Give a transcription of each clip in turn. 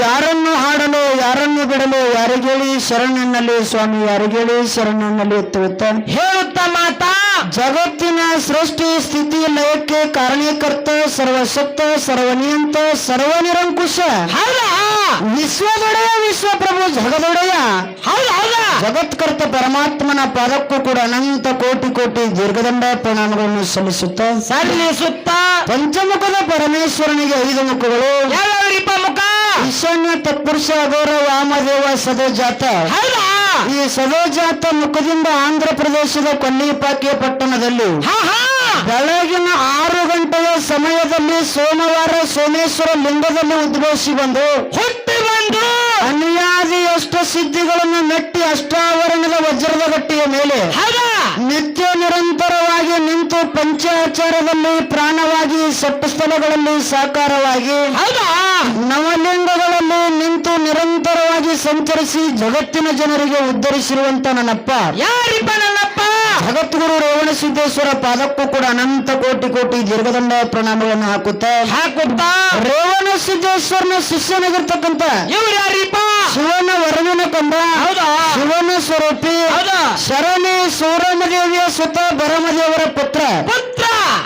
ಯಾರನ್ನು ಹಾಡಲು ಯಾರನ್ನು ಬಿಡಲು ಯಾರಿಗೇಳಿ ಶರಣನಲ್ಲಿ ಸ್ವಾಮಿ ಯಾರಿಗೇಳಿ ಶರಣನಲ್ಲಿ ಎತ್ತುತ್ತ? ಹೇಳುತ್ತ ಮಾತಾ? ಜಗತ್ತಿನ ಸೃಷ್ಟಿ ಸ್ಥಿತಿ ಲಯಕ್ಕೆ ಕಾರಣೀಕರ್ತ ಸರ್ವಶಕ್ತ ಸರ್ವನಿಯಂತ ಸರ್ವನಿರಂಕುಶ. ವಿಶ್ವದೊಡೆಯ ವಿಶ್ವಪ್ರಭು ಜಗದೊಡೆಯ. ಜಗತ್ಕರ್ತ ಪರಮಾತ್ಮನ ಪಾದಕ್ಕೂ ಕೂಡ ಅನಂತ ಕೋಟಿ ಕೋಟಿ ದೀರ್ಘದಂಡ ಪ್ರಣಾಮಗಳನ್ನು ಸಲ್ಲಿಸುತ್ತ? ಸಲ್ಲಿಸುತ್ತ? ಪಂಚಮುಖದ ಪರಮೇಶ್ವರನಿಗೆ ಐದು ಮುಖಗಳು. ಈಶಾನ್ಯ ತತ್ಪುರುಷ ಅಘೋರ ವಾಮದೇವ ಸದೋಜಾತ. ಹೌದಾ? ಈ ಸದೋಜಾತ ಮುಖದಿಂದ ಆಂಧ್ರ ಪ್ರದೇಶದ ಕೊಲ್ಲಿಪಾಕಿಯ ಪಟ್ಟಣದಲ್ಲಿ ಬೆಳಗಿನ ಆರು ಗಂಟೆಯ ಸಮಯದಲ್ಲಿ ಸೋಮವಾರ ಸೋಮೇಶ್ವರ ಲಿಂಗದಲ್ಲಿ ಉದ್ಭವಿಸಿ ಬಂದು. ಹುಟ್ಟಿ ಬಂದು. ಅನಿಯಾದಿ ಅಷ್ಟ ಸಿದ್ಧಿಗಳನ್ನು ನೆಟ್ಟಿ ಅಷ್ಟಾವರಣದ ವಜ್ರದ ಗಟ್ಟಿಯ ಮೇಲೆ. ನಿತ್ಯ ನಿರಂತರವಾಗಿ ನಿಂತು ಪಂಚಾಚಾರದಲ್ಲಿ ಪ್ರಾಣವಾಗಿ ಸಪ್ತಸ್ಥಲಗಳಲ್ಲಿ ಸಾಕಾರವಾಗಿ. ನವಲಿಂಗದ ನಿರಂತರವಾಗಿ ಸಂಚರಿಸಿ ಜಗತ್ತಿನ ಜನರಿಗೆ ಉದ್ಧರಿಸಿರುವಂತ ನನ್ನಪ್ಪ. ಯಾರಿಪ್ಪ ನನ್ನಪ್ಪ? ಜಗದ್ಗುರು ರೇವಣ ಸಿದ್ದೇಶ್ವರ ಪಾದಕ್ಕೂ ಕೂಡ ಅನಂತ ಕೋಟಿ ಕೋಟಿ ದೀರ್ಘದಂಡ ಪ್ರಣಾಮಗಳನ್ನು ಹಾಕುತ್ತಾ ಹಾಕುತ್ತ? ರೇವಣ ಸಿದ್ದೇಶ್ವರನ ಶಿಷ್ಯನಾಗಿರ್ತಕ್ಕಂಥ ಇವ್ರು ಯಾರಿಪ್ಪ? ಶಿವನ ವರವಿನ ಕಂಬ ಶಿವನ ಸ್ವರೂಪಿ ಶರಣಿ ಸೂರಮದೇವಿಯ ಸುತ ಭರಮದೇವರ ಪುತ್ರ. ಪುತ್ರ?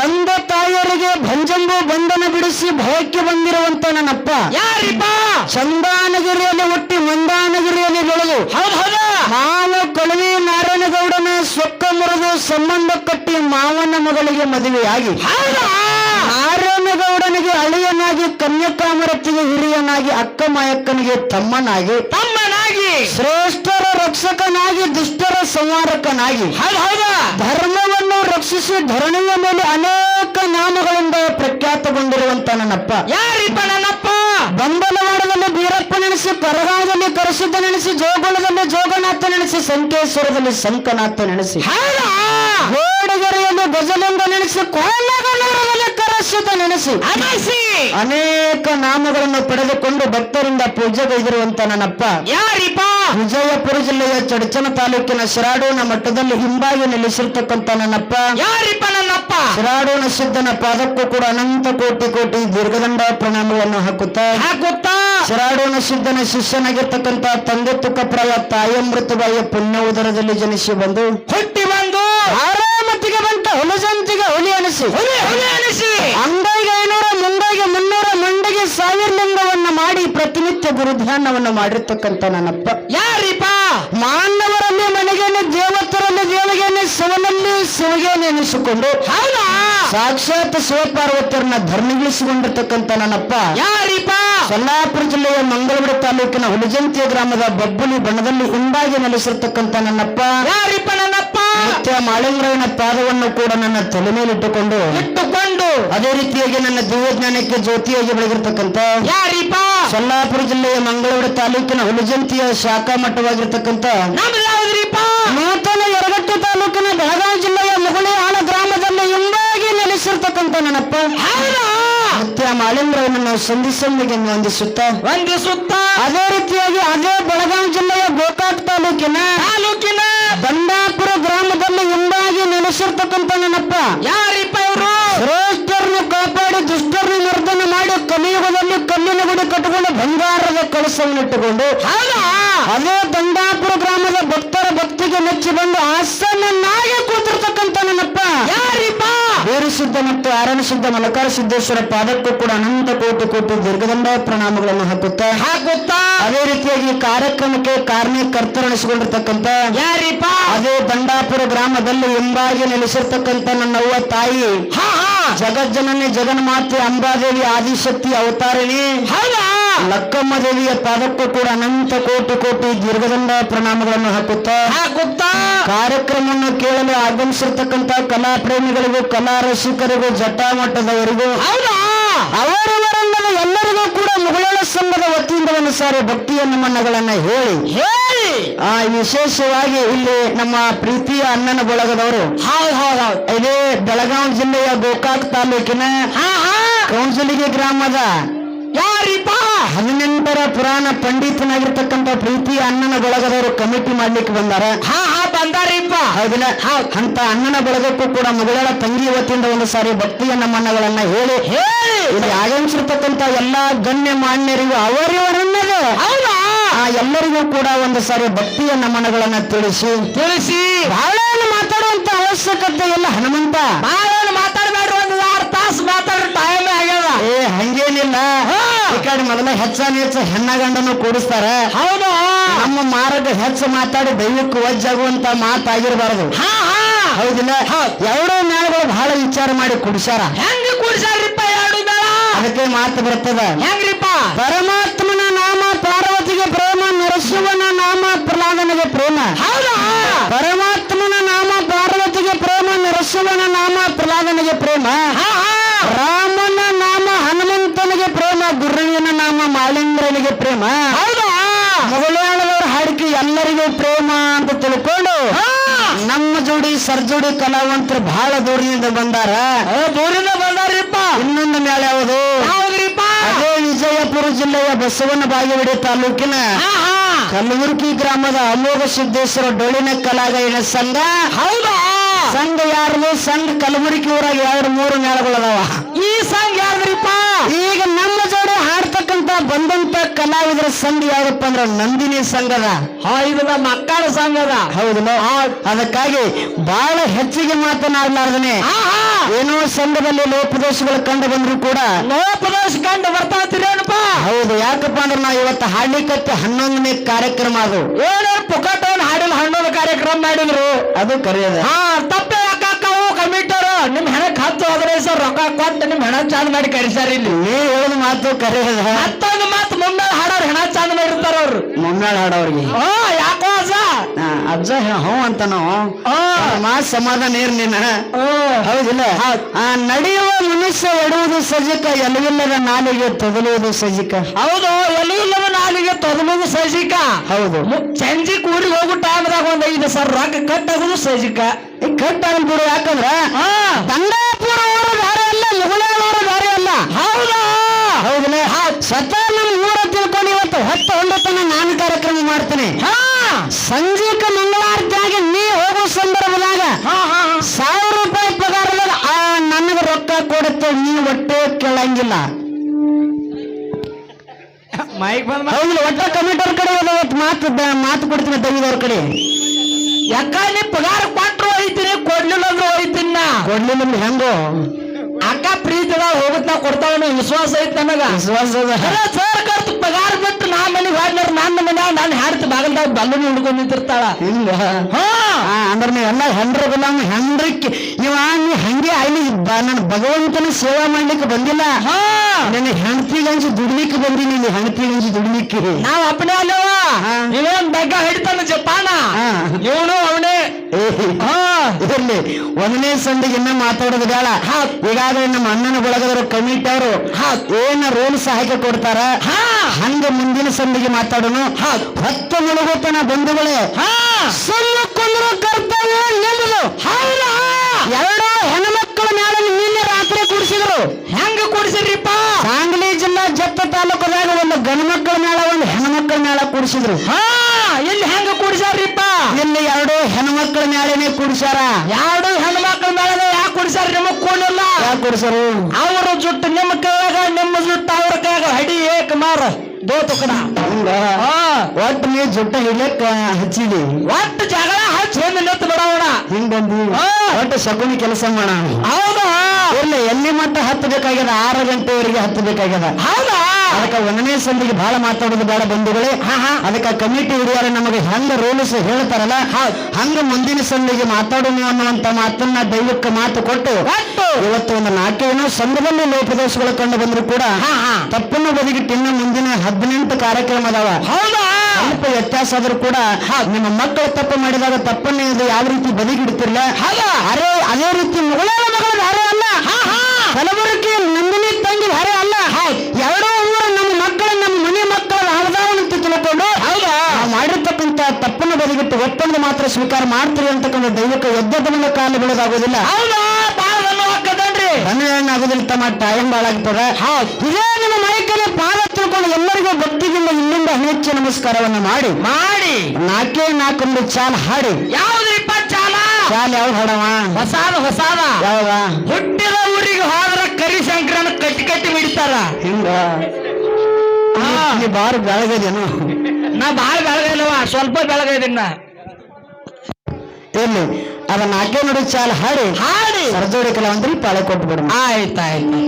ತಂದೆ ತಾಯಿಯರಿಗೆ ಭಂಜಂಗು ಬಂಧನ ಬಿಡಿಸಿ ಭಯಕ್ಕೆ ಬಂದಿರುವಂತ ನನ್ನಪ್ಪ. ಯಾರಿಪ್ಪ? ಚಂದಾನಗಿರಿಯಲ್ಲಿ ಹುಟ್ಟಿ ಮಂದಾನಗಿರಿಯಲ್ಲಿ ಬೆಳೆದು ಹೌದು ಮಾವ ಕೊಳವಿ ನಾರಾಯಣಗೌಡನ ಸೊಕ್ಕ ಮುರಿದು ಸಂಬಂಧ ಕಟ್ಟಿ ಮಾವನ ಮಗಳಿಗೆ ಮದುವೆಯಾಗಿ. ನಾರಾಯಣಗೌಡನಿಗೆ ಅಳಿಯನಾಗಿ ಕನ್ಯಕಾಮರತಿಗೆ ಹಿರಿಯನಾಗಿ ಅಕ್ಕ ಮಾಯಕ್ಕನಿಗೆ ತಮ್ಮನಾಗಿ. ತಮ್ಮನಾಗಿ. ಶ್ರೇಷ್ಠರ ರಕ್ಷಕನಾಗಿ ದುಷ್ಟರ ಸಂಹಾರಕನಾಗಿ. ಹೌದು ಹೌದಾ. ಧರ್ಮವನ್ನು ರಕ್ಷಿಸಿ ಧರಣಿಯ ಮೇಲೆ ಅನೇಕ ನಾಮಗಳಿಂದ ಪ್ರಖ್ಯಾತಗೊಂಡಿರುವಂತ ನನ್ನಪ್ಪ. ಯಾರಿಪ್ಪ ನನ್ನಪ್ಪ? ಬಂಬಲವಾಡದಲ್ಲಿ ಬೀರಪ್ಪ ನೆನೆಸಿ ಕರಗಾವದಲ್ಲಿ ಕರಸಿದ್ದ ನೆನೆಸಿ ಜೋಗುಳದಲ್ಲಿ ಜೋಗನಾಥ ನೆನೆಸಿ ಸಂಕೇಶ್ವರದಲ್ಲಿ ಸಂಕನಾಥ ನೆನೆಸಿ ಗೋಡಗೆರೆಯಲ್ಲಿ ಗಜಲಿಂಗ ನೆನೆಸಿ ಕೋಲಗನೂರದಲ್ಲಿ ನೆನೆಸಿ. ಅನಸಿ! ಅನೇಕ ನಾಮಗಳನ್ನು ಪಡೆದುಕೊಂಡು ಭಕ್ತರಿಂದ ಪೂಜೆಗೈದಿರುವಂತ ನನ್ನಪ್ಪ. ಯಾರಿಪ್ಪ? ವಿಜಯಪುರ ಜಿಲ್ಲೆಯ ಚಡಚನ ತಾಲೂಕಿನ ಶಿರಾಡೋನ ಮಟ್ಟದಲ್ಲಿ ಹಿಂಬಾಗಿ ನೆಲೆಸಿರ್ತಕ್ಕಂತ ನನ್ನಪ್ಪ. ಯಾರಿಪ್ಪ ನನ್ನಪ್ಪ? ಶಿರಾಡೋನ ಸಿದ್ಧನ ಪಾದಕ್ಕೂ ಕೂಡ ಅನಂತ ಕೋಟಿ ಕೋಟಿ ದೀರ್ಘದಂಡ ಪ್ರಣಾಮಗಳನ್ನು ಹಾಕುತ್ತಾ. ಹಾಕುತ್ತಾ? ಶಿರಾಡೋನ ಸಿದ್ಧನ ಶಿಷ್ಯನಾಗಿರ್ತಕ್ಕಂಥ ತಂದೆ ತುಕಪ್ರಾಯ ತಾಯಮೃತಬಾಯಿಯ ಪುಣ್ಯ ಉದರದಲ್ಲಿ ಜನಿಸಿ ಬಂದು. ಹುಟ್ಟಿ ಬಂದು ಆರಾಮತಿಗೆ ಬಂತ ಹುಲಜಂತಿಗೆ ಹುಲಿ ಅನಿಸಿ. ಹುಲಿ ಹುಲಿ ಅನಿಸಿ. ಪ್ರತಿನಿತ್ಯ ಗುರುಧ್ಯಾನವನ್ನು ಮಾಡಿರ್ತಕ್ಕಂಥ ನನ್ನಪ್ಪ. ಯಾರಿಪ್ಪ? ಮಾನವರಲ್ಲಿ ಮನೆಗೇನೆ ದೇವತರಲ್ಲಿ ದೇವಗೇನೆ ಶಿವನಲ್ಲಿ ಶಿವಗೆ ನೆನೆಸಿಕೊಂಡು ಹೌದಾ? ಸಾಕ್ಷಾತ್ ಶಿವಪಾರ್ವತಿಯರನ್ನ ಧರ್ಮಿಗಿಳಿಸಿಕೊಂಡಿರ್ತಕ್ಕಂಥ ನನ್ನಪ್ಪ. ಯಾರಿಪ್ಪ? ಸೊಲ್ಲಾಪುರ ಜಿಲ್ಲೆಯ ಮಂಗಳೂರು ತಾಲೂಕಿನ ಹುಲಜಂತಿಯ ಗ್ರಾಮದ ಬಬ್ಬುಲಿ ಬಣದಲ್ಲಿ ಹಿಂದಾಗಿ ನೆಲೆಸಿರ್ತಕ್ಕಂಥ ನನ್ನಪ್ಪ. ಯಾರಿಪ್ಪ ನನ್ನಪ್ಪ? ನಿತ್ಯ ಮಾಳಿಂಗರಾಯನ ಪಾದವನ್ನು ಕೂಡ ನನ್ನ ತಲೆ ಮೇಲೆ ಇಟ್ಟುಕೊಂಡು ಅದೇ ರೀತಿಯಾಗಿ ನನ್ನ ದಿವ್ಯಜ್ಞಾನಕ್ಕೆ ಜ್ಯೋತಿಯಾಗಿ ಬೆಳಗಿರ್ತಕ್ಕಂಥ ಯಾರಿಪ್ಪ? ಸೊಲ್ಲಾಪುರ ಜಿಲ್ಲೆಯ ಮಂಗಳೂರು ತಾಲೂಕಿನ ಹುಲಜಂತಿಯ ಶಾಖಾ ಮಠವಾಗಿರ್ತಕ್ಕಂತ ನೂತನ ಯರಗಟ್ಟಿ ತಾಲೂಕಿನ ಬೆಳಗಾವಿ ಜಿಲ್ಲೆಯ ಮುಗುಳಿ ಆಳ ಗ್ರಾಮದಲ್ಲಿ ಹಿಂದಾಗಿ ನೆಲೆಸಿರ್ತಕ್ಕಂಥ ನನ್ನಪ್ಪ. ನಿತ್ಯ ಮಾಳಿಂಗರಾಯನನ್ನು ಸಂಧಿ ಸಂಧಿಗೆ ವಂದಿಸುತ್ತಾ ವಂದಿಸುತ್ತ? ಅದೇ ರೀತಿಯಾಗಿ ಅದೇ ಬೆಳಗಾವಿ ಜಿಲ್ಲೆಯ ಗೋಕಾಕ್ ತಾಲೂಕಿನ ತಾಲೂಕಿನ ದಂಡಾಪುರ ಗ್ರಾಮದಲ್ಲಿ ಹಿಂದಾಗಿ ನೆಲೆಸಿರ್ತಕ್ಕಂಥ ನನ್ನಪ್ಪ ಯಾರಿಪ್ಪ ಇವರು? ಶ್ರೇಷ್ಠರನ್ನು ಕಾಪಾಡಿ ದುಷ್ಟರನ್ನು ನಿರ್ಧನ ಮಾಡಿ ಕಲಿಯುಗದಲ್ಲಿ ಕಲ್ಲಿನ ಗುಡಿ ಕಟ್ಟಿಕೊಂಡು ಬಂಗಾರದ ಕಳಸವನ್ನಿಟ್ಟುಕೊಂಡು ಅದೇ ದಂಡಾಪುರ ಗ್ರಾಮದ ಭಕ್ತರ ಭಕ್ತಿಗೆ ಮೆಚ್ಚಿ ಬಂದು ಆಸನನ್ನಾಗಿ ಕೂತಿರ್ತಕ್ಕಂಥ ನನ್ನಪ್ಪ ಬೇರುಸಿದ್ಧ ಮತ್ತು ಆರಣಸಿದ್ಧ ಮಲಕಾರ ಸಿದ್ದೇಶ್ವರ ಪಾದಕ್ಕೂ ಕೂಡ ಅನಂತ ಕೋಟಿ ಕೋಟಿ ದೀರ್ಘದಂಡ ಪ್ರಣಾಮಗಳನ್ನು ಹಾಕುತ್ತಾ ಹಾಕುತ್ತಾ. ಅದೇ ರೀತಿಯಾಗಿ ಈ ಕಾರ್ಯಕ್ರಮಕ್ಕೆ ಕಾರಣೀಕರ್ತರಣಿಸಿಕೊಂಡಿರ್ತಕ್ಕಂಥ ಯಾರಿಪ್ಪ? ಅದೇ ದಂಡಾಪುರ ಗ್ರಾಮದಲ್ಲಿ ಹಿಂಬಾಗಿ ನೆಲೆಸಿರ್ತಕ್ಕಂಥ ನನ್ನ ಅವ್ವ ತಾಯಿ. ಹಾ ಹಾ. ಜಗಜ್ಜನನಿ ಜಗನ್ಮಾತೆ ಅಂಬಾದೇವಿ ಆದಿಶಕ್ತಿ ಅವತಾರಿಣಿ. ಹೌದಾ? ಲಕ್ಕಮ್ಮ ದೇವಿಯ ಪಾದಕ್ಕೂ ಕೂಡ ಅನಂತ ಕೋಟಿ ಕೋಟಿ ದೀರ್ಘದಂಡ ಪ್ರಣಾಮಗಳನ್ನು ಹಾಕುತ್ತಾ ಹಾಕುತ್ತ. ಕಾರ್ಯಕ್ರಮವನ್ನು ಕೇಳಲು ಆಗಮಿಸಿರ್ತಕ್ಕಂಥ ಕಲಾ ಪ್ರೇಮಿಗಳಿಗೂ ಕಲಾ ರಸಿಕರಿಗೂ ಜಟಾಮಠದವರಿಗೂ ಹೌದಾ? ಅವರವರಲ್ಲದ ಎಲ್ಲರಿಗೂ ಕೂಡ ಮುಗಳಳ ಸಂಘದ ವತಿಯಿಂದ ಒಂದು ಸಾರಿ ಭಕ್ತಿಯ ನಮನಗಳನ್ನ ಹೇಳಿ. ಹೇಳಿ. ಆ ವಿಶೇಷವಾಗಿ ಇಲ್ಲಿ ನಮ್ಮ ಪ್ರೀತಿಯ ಅಣ್ಣನ ಬಳಗದವರು. ಹೌದು ಹೌದು ಇದೇ ಬೆಳಗಾವಿ ಜಿಲ್ಲೆಯ ಗೋಕಾಕ್ ತಾಲೂಕಿನ ಕೌನ್ಸಿಲಿಗೆ ಗ್ರಾಮದ ಹದಿನೆಂಟರ ಪುರಾಣ ಪಂಡಿತನಾಗಿರ್ತಕ್ಕಂಥ ಪ್ರೀತಿ ಅಣ್ಣನ ಬಳಗದವರು ಕಮಿಟಿ ಮಾಡ್ಲಿಕ್ಕೆ ಬಂದಾರ. ಹಾ ಹಾ ಬಂದಾರಿಪ್ಪ. ಹೌದಿಲ್ಲ? ಅಂತ ಅಣ್ಣನ ಬಳಗಕ್ಕೂ ಕೂಡ ಮೊದಲ ತಂಗಿ ವತಿಯಿಂದ ಒಂದು ಸಾರಿ ಭಕ್ತಿಯ ನಮ್ಮಣ್ಣಗಳನ್ನ ಹೇಳಿ. ಹೇಳಿ. ಇಲ್ಲಿ ಆಗಮಿಸಿರ್ತಕ್ಕಂಥ ಎಲ್ಲಾ ಗಣ್ಯ ಮಾನ್ಯರಿಗೂ ಅವರಿವರನ್ನದು ಹೌದಾ? ಆ ಎಲ್ಲರಿಗೂ ಕೂಡ ಒಂದು ಸಾರಿ ಭಕ್ತಿಯ ನಮನಗಳನ್ನ ತಿಳಿಸಿ. ತಿಳಿಸಿ ಬಹಳ ಏನು ಮಾತಾಡುವಂತ ಅವಶ್ಯಕತೆ ಇಲ್ಲ ಹನುಮಂತ ಬಾಳ ಮಾತಾಡ್ಬೇಡ್ರಿ ಒಂದು ಆರು ತಾಸು ಮಾತಾಡ್ರಿ ಟೈಮ್ ಆಗ್ಯದ ಏ ಹಂಗೇನಿಲ್ಲ ಈ ಕಡೆ ಮೊದಲ ಹೆಚ್ಚಾನ ಹೆಚ್ಚು ಹೆಣ್ಣ ಗಂಡನು ಕೂಡಿಸ್ತಾರ. ಹೌದಾ. ನಮ್ಮ ಮಾರಕ ಹೆಚ್ಚು ಮಾತಾಡಿ ದೈವಕ್ಕೆ ವಜ್ಜಾಗುವಂತ ಮಾತಾಗಿರಬಾರದು. ಹೌದಿಲ್ಲ? ಎರಡೂ ಮೇಳಗಳು ಬಹಳ ವಿಚಾರ ಮಾಡಿ ಕುಡಿಸ್ಯಾರ. ಹೆಂಗ ಕುಡಿಸಾರಿಪ್ಪ ಎರಡು ಅದಕ್ಕೆ ಮಾತು ಬರ್ತದ. ಹೆಂಗ್ರಿಪ್ಪ? ಪರಮಾತ್ಮನ ನಾಮ ಪಾರ್ವತಿಗೆ ಪ್ರೇಮ ನರಸಿಂಹನ ನಾಮ ಪ್ರಹ್ಲಾದನಿಗೆ ಪ್ರೇಮ. ಹೌದಾ? ಪರಮಾತ್ಮನ ನಾಮ ಪಾರ್ವತಿಗೆ ಪ್ರೇಮ ನರಸಿಂಹನ ನಾಮ ಪ್ರಹ್ಲಾದನಿಗೆ ಪ್ರೇಮ. ಗುರುವಿನ ಪ್ರೇಮ? ಹೌದಾ? ಮೊದಲಾಳದವರ ಹಾಡಿಕೆ ಎಲ್ಲರಿಗೂ ಪ್ರೇಮ ಅಂತ ತಿಳ್ಕೊಂಡು. ನಮ್ಮ ಜೋಡಿ ಸರ್ಜೋಡಿ ಕಲಾವಂತರು ಬಹಳ ದೂರದಿಂದ ಬಂದಾರ. ಏ, ದೂರಿಂದ ಬಂದಾರ್ರಿಪ್ಪ. ಇನ್ನೊಂದು ಮೇಳ ಯಾವುದು? ಅದೇ ವಿಜಯಪುರ ಜಿಲ್ಲೆಯ ಬಸವನ ಬಾಗೇವಾಡಿ ತಾಲೂಕಿನ ಕಲಬುರಗಿ ಗ್ರಾಮದ ಅಮೋಘ ಸಿದ್ದೇಶ್ವರ ಡೊಳ್ಳಿನ ಕಲಾಗಾಯನ ಸಂಘ. ಹೌದಾ? ಸಂಘ ಯಾರ್ದು? ಸಂಘ ಕಲಬುರಗಿ ಊರಾಗ ಎರಡು ಮೂರು ಮೇಳಗಳದಾವ ಈ ಸಂಘ ಯಾರ್ದ್ರಿಪ್ಪ? ಈಗ ನಮ್ಮ ಬಂದಂತ ಕಲಾವಿದರ ಸಂಘ ಯಾವ್ದಪ್ಪ ಅಂದ್ರ ನಂದಿನಿ ಸಂಘದ. ಹಾ ಇದು ನಮ್ಮ ಮಕ್ಕಳ ಸಂಘದ. ಹೌದು ಅದಕ್ಕಾಗಿ ಬಹಳ ಹೆಚ್ಚಿಗೆ ಮಾತನಾಡಲಾರ್ದನೆ. ಏನೋ ಸಂಘದಲ್ಲಿ ಲೋಪದೋಷಗಳು ಕಂಡು ಬಂದ್ರು ಕೂಡ ಲೋಪದೋಷ ಕಂಡು ಬರ್ತಾ ಇದ್ರೇನಪ್ಪ ಹೌದು ಯಾಕಪ್ಪ ಅಂದ್ರೆ ನಾವು ಇವತ್ತು ಹಾಡ್ಲಿಕ್ಕೆ ಹನ್ನೊಂದನೇ ಕಾರ್ಯಕ್ರಮ ಅದು. ಏನೋ ಪುಕಟವನ್ನು ಹಾಡಿನ ಹನ್ನೊಂದು ಕಾರ್ಯಕ್ರಮ ಮಾಡಿದ್ರು? ಅದು ಕರೆಯದ. ಹಾ ನಿಮ್ ಹೆಣಕ್ ಹತ್ತು ಹದಿನೈದು ಸರ್ ರೊಕ್ಕ ಕೊಟ್ಟು ನಿಮ್ ಹೆಣ ಚಾಂದ್ ಮಾಡಿ ಕರೆಸಾರ ಇಲ್ಲಿ? ನೀ ಹೇಳಿದ ಮಾತು ಕರೆ ಮತ್ತೊಂದು ಮಾತು ಮುಂದೆ ಹಾಡೋರ್ ಹೆಣ ಚಾಂದ್ ಮಾಡಿರ್ತಾರ ಅವ್ರು. ಮುನ್ನಾಳ ಹಾಡೋರ್ಗೆ? ಓ ಯಾಕೋ ಅಜ್ಜ? ಅಜ್ಜ ಹ್ಞೂ ಅಂತ ನಾವು. ಹಾ ಮಾತ್ ಸಮಾಧಾನ ಇರ್ ನೀನ? ಹೌದಿಲ್ಲ? ಆ ನಡೆಯುವ ಮನುಷ್ಯ ಎಡುವುದು ಸಜಿಕ ಎಲವಿಲ್ಲದ ನಾಲಿಗೆ ತೊದಲುವುದು ಸಜಿಕ. ಹೌದು ಎಲಿಯಿಲ್ಲದ ಸಜಿಕ. ಹೌದು. ಸಂಜೆ ಕೂಡಿ ಹೋಗೋ ಟೈಮ್ದಾಗ ಒಂದ್ ಐದು ಸಾವಿರ ರೊಕ್ಕ ಕಟ್ಟಾಗುದು ಸಜಿಕ. ಈ ಕಟ್ ಬಿಡು ಯಾಕಂದ್ರ ಹಾ. ದಂಡಾಪುರ ಅವರು ದಾರಿ ಅಲ್ಲ ಮುಗುಳಾಳವರು ಬೇರೆ ಅಲ್ಲ. ಹೌದಾ? ಹೌದಿಲ್ಲ ಸ್ವತಃ ನಮ್ಮ ಊರ ತಿಳ್ಕೊಂಡು ಇವತ್ತು ಹೊತ್ತು ಹೊಂಡತನ ನಾನು ಕಾರ್ಯಕ್ರಮ ಮಾಡ್ತೀನಿ. ಹಾ. ಸಂಜೀಕ ಮಂಗಳಾರತಿಯಾಗಿ ನೀ ಹೋಗೋ ಸಂದರ್ಭದಾಗ ಹಾ ಹಾ ಸಾವಿರ ರೂಪಾಯಿ ಪಗಾರದಾಗ ಆ ನನಗೆ ರೊಕ್ಕ ಕೊಡುತ್ತೆ ನೀ ಒಟ್ಟೆ ಕೇಳಂಗಿಲ್ಲ. ಮೈಕ್ ಬಂದ ಒಟ್ಟ ಕಮಿಟರ್ ಕಡೆ ಇವತ್ತು ಮಾತು ಮಾತು ಕೊಡ್ತೀನಿ ದೈವದವ್ರ ಕಡೆ. ಯಾಕ ನೀ ಪಗಾರ ಕೊಟ್ರು ಹೋಯ್ತೀನಿ ಕೊಡ್ಲಿಲ್ಲ ಅಂದ್ರು ಹೋಯ್ತೀನಿ ನಾ. ಕೊಡ್ಲಿಲ್ಲ ಅಂದ್ರೆ ಹೆಂಗೋ? ಅಕ್ಕ ಪ್ರೀತಿದ ಹೋಗುತ್ತ ನಾ ಕೊಡ್ತಾವ ವಿಶ್ವಾಸ ಐತ್ ನನಗ ವಿಶ್ವಾಸ ಸರ್ ಕರ್ತು ಪಗಾರ ಬಿಟ್ಟು ನಾ ಮನೆಗೆ ಹೋದ್ನವ್ರ ನನ್ನ ಮನ್ಯಾಗ ನಾನು ಹಾಡ್ತಿ ಬಾಗಲ್ದಾಗ ಬಲ್ಲನು ಹಿಡ್ಕೊಂಡ್ ನಿಂತಿರ್ತಾಳ. ಇಲ್ಲ. ಅಂದ್ರೆ ನೀವೆಲ್ಲ ಹೆಂಡ್ರ ಗುಲಾಮ್ ಹೆಂಡ್ರಕ್ಕೆ ಇವ ನೀ ಹಂಗೆ ಅಲ್ಲಿ ನನ್ನ ಭಗವಂತನ ಸೇವಾ ಮಾಡ್ಲಿಕ್ಕೆ ಬಂದಿಲ್ಲ. ಹಾ. ನನ್ನ ಹೆಂಡತಿಗಂಜಿ ದುಡಿಲಿಕ್ಕೆ ಬಂದಿ ನೀನು ಹೆಂಡತಿಗಂಜಿ ದುಡಿಲಿಕ್ಕೆ? ನಾವ್ ಅಪ್ಪನೇ ಅಲ್ಲವ. ಇವೇನ್ ಬೆಗ್ಗ ಹಿಡಿತಾನ ಜಪಾನ. ಇವನು ಅವನೇ. ಇರ್ಲಿ. ಒಂದನೇ ಸಂದಿಗೆ ಇನ್ನ ಮಾತಾಡೋದು ಬೇಡ. ಈಗಾಗಲೇ ನಮ್ಮ ಅಣ್ಣನ ಬಳಗದವರು ಕಮಿಟಿ ಅವರು ಏನ ರೂಲ್ಸ್ ಹಾಕಿ ಕೊಡ್ತಾರ? ಹಾ. ಹಂಗ ಮುಂದಿನ ಸಂದಿಗೆ ಮಾತಾಡೋಣ ಹತ್ತು ಮುಳುಗೋತನ ಬಂಧುಗಳೇ. ಹಾ. ಸುಳ್ಳು ಕೊಂದ್ರು ಕರ್ತವ್ಯ ಎರಡು ಹೆಣ್ಮಕ್ಕಳ ಮ್ಯಾಲ ಮೇಳ ಕೂಡಿಸಿದ್ರು. ಹಾ ಇಲ್ಲಿ ಹೆಂಗ ಕುಡಿಸಾರ್ರಿಪ್ಪ ಇಲ್ಲಿ ಎರಡು ಹೆಣ್ಮಕ್ಳ ಮೇಳೆನೆ ಕೂಡಿಸ್ಯಾರ. ಎರಡು ಹೆಣ್ಮಕ್ಳ ಮೇಲೆ ಯಾಕೆ ಕುಡಿಸಾರ ನಿಮಗ್ ಕೂಡಿಲ್ಲ ಯಾಕೆ ಕೂಡಿಸರು ಅವರ ಜುಟ್ಟು ನಿಮ್ಮ ಕೈಯಾಗ ನಿಮ್ಮ ಜುಟ್ಟು ಅವ್ರ ಕೈಯಾಗ. ಹಡಿ ಏಕ ಮಾರ ದೋತು ಕಡ ಹಿಂಗ? ಹಾ. ಒಟ್ಟು ನೀ ಜುಟ್ಟ ಹಿಡ್ಲಕ್ಕ ಹಚ್ಚಿದಿ? ಒಟ್ಟು ಜಗಳ ಹಚ್ಚಿ ನಿಂತ ನಿಂತು ಬಿಡೋಣ. ಹಿಂಗ್ ಬಂದಿ? ಹಾ. ಒಟ್ಟು ಶಕುನಿ ಕೆಲಸ ಮಾಡ ಹೌದಾ? ಇಲ್ಲ ಎಲ್ಲಿ ಮಟ್ಟ ಹತ್ತಬೇಕಾಗ್ಯದ? ಆರು ಗಂಟೆವರೆಗೆ ಹತ್ತಬೇಕಾಗ್ಯದ? ಹೌದಾ? ಅದಕ್ಕೆ ಒಂದನೇ ಸಂದಿಗೆ ಬಹಳ ಮಾತಾಡೋದು ಬೇಡ ಬಂಧುಗಳೇ. ಅದಕ್ಕೆ ಕಮಿಟಿ ಹಿರಿಯರು ನಮಗೆ ಹೆಂಗ ರೂಲ್ಸ್ ಹೇಳ್ತಾರಲ್ಲ ಹಂಗ ಮುಂದಿನ ಸಂದಿಗೆ ಮಾತಾಡೋಣ ಅನ್ನುವಂತ ಮಾತನ್ನ ದೈವಕ್ಕೆ ಮಾತು ಕೊಟ್ಟು ಇವತ್ತು ಒಂದು ನಾಲ್ಕೇನೋ ಸಂಘದಲ್ಲಿ ಲೋಪದೋಷಗಳು ಕಂಡು ಬಂದ್ರು ಕೂಡ. ತಪ್ಪನ್ನು ಬದಿಗಿಟ್ಟು ಇನ್ನು ಮುಂದಿನ ಹದಿನೆಂಟು ಕಾರ್ಯಕ್ರಮ ಅದಾವ. ಹೌದಾ? ಸ್ವಲ್ಪ ವ್ಯತ್ಯಾಸ ಆದ್ರೂ ಕೂಡ ನಿಮ್ಮ ಮಕ್ಕಳು ತಪ್ಪು ಮಾಡಿದಾಗ ತಪ್ಪನ್ನೇ ಇದು ಯಾವ ರೀತಿ ಬದಿಗಿಡ್ತಿರ್ಲ? ಅರೆ ಅದೇ ರೀತಿ ಮಗಳ ಮಗಳ ಅರೆ ಅಲ್ಲ. ಕಲಬುರಗಿ ನಂದಿನಿ ತಂಗಿ ಅರೆ ಅಲ್ಲ. ಎರಡೂ ಬದಿಗಿಟ್ಟು ಒಪ್ಪಂದ ಮಾತ್ರ ಸ್ವೀಕಾರ ಮಾಡ್ತೀರಿ ಅಂತಕ್ಕಂಥ ದೈವಕ್ಕೆ ಒದ್ದದನ್ನ ಕಾಲು ಬೀಳೋದಾಗೋದಿಲ್ಲ ಬನ್ನಿ ಆಗೋದಿಲ್ಲ ತಮ್ಮ ಟೈಮ್ ಭಾಳ ಆಗ್ತದೆ ಇದೇ ನಿಮ್ಮ ಮೈಕಲ್ಲಿ ಪಾದ ತಿಳ್ಕೊಂಡು ಎಲ್ಲರಿಗೂ ಭಕ್ತಿಗಿಂತ ಇಲ್ಲಿಂದ ಹೆಚ್ಚು ನಮಸ್ಕಾರವನ್ನ ಮಾಡಿ. ಮಾಡಿ. ನಾಲ್ಕೇ ನಾಲ್ಕೊಂದು ಚಾಲ್ ಹಾಡಿ. ಯಾವ್ದ್ರಿಪ್ಪ ಚಾಲ? ಚಾಲ್ ಯಾವ ಹಾಡವ ಹೊಸಾದ ಹೊಸಾದ. ಯಾವಾಗ ಹುಟ್ಟಿದ ಊರಿಗೆ ಹೋದ್ರ ಕರಿ ಶಂಕರನ ಕಟ್ಟಿ ಕಟ್ಟಿ ಬಿಡ್ತಾರ. ಹಿಂಗ. ಬಾರು ಬೆಳಗ್ಗೆ ಬಾರಿ ಬೆಳಗದೇನು ನಾ ಬಾಳ ಬೆಳಗಿಲ್ಲವ ಸ್ವಲ್ಪ ಬೆಳಗದಿನ ಇಲ್ಲಿ ಅದನ್ನ ನಾಲ್ಕೇ ನೋಡಿ ಚಾಲ್ ಹಾಡಿ ಹಾಡಿ. ಸರ್ಜೋಡಿ ಕಲಾವಂತರಿ ಪಾಳೆ ಕೊಟ್ಟು ಬಿಡ ಆಯ್ತಾಯ್ತು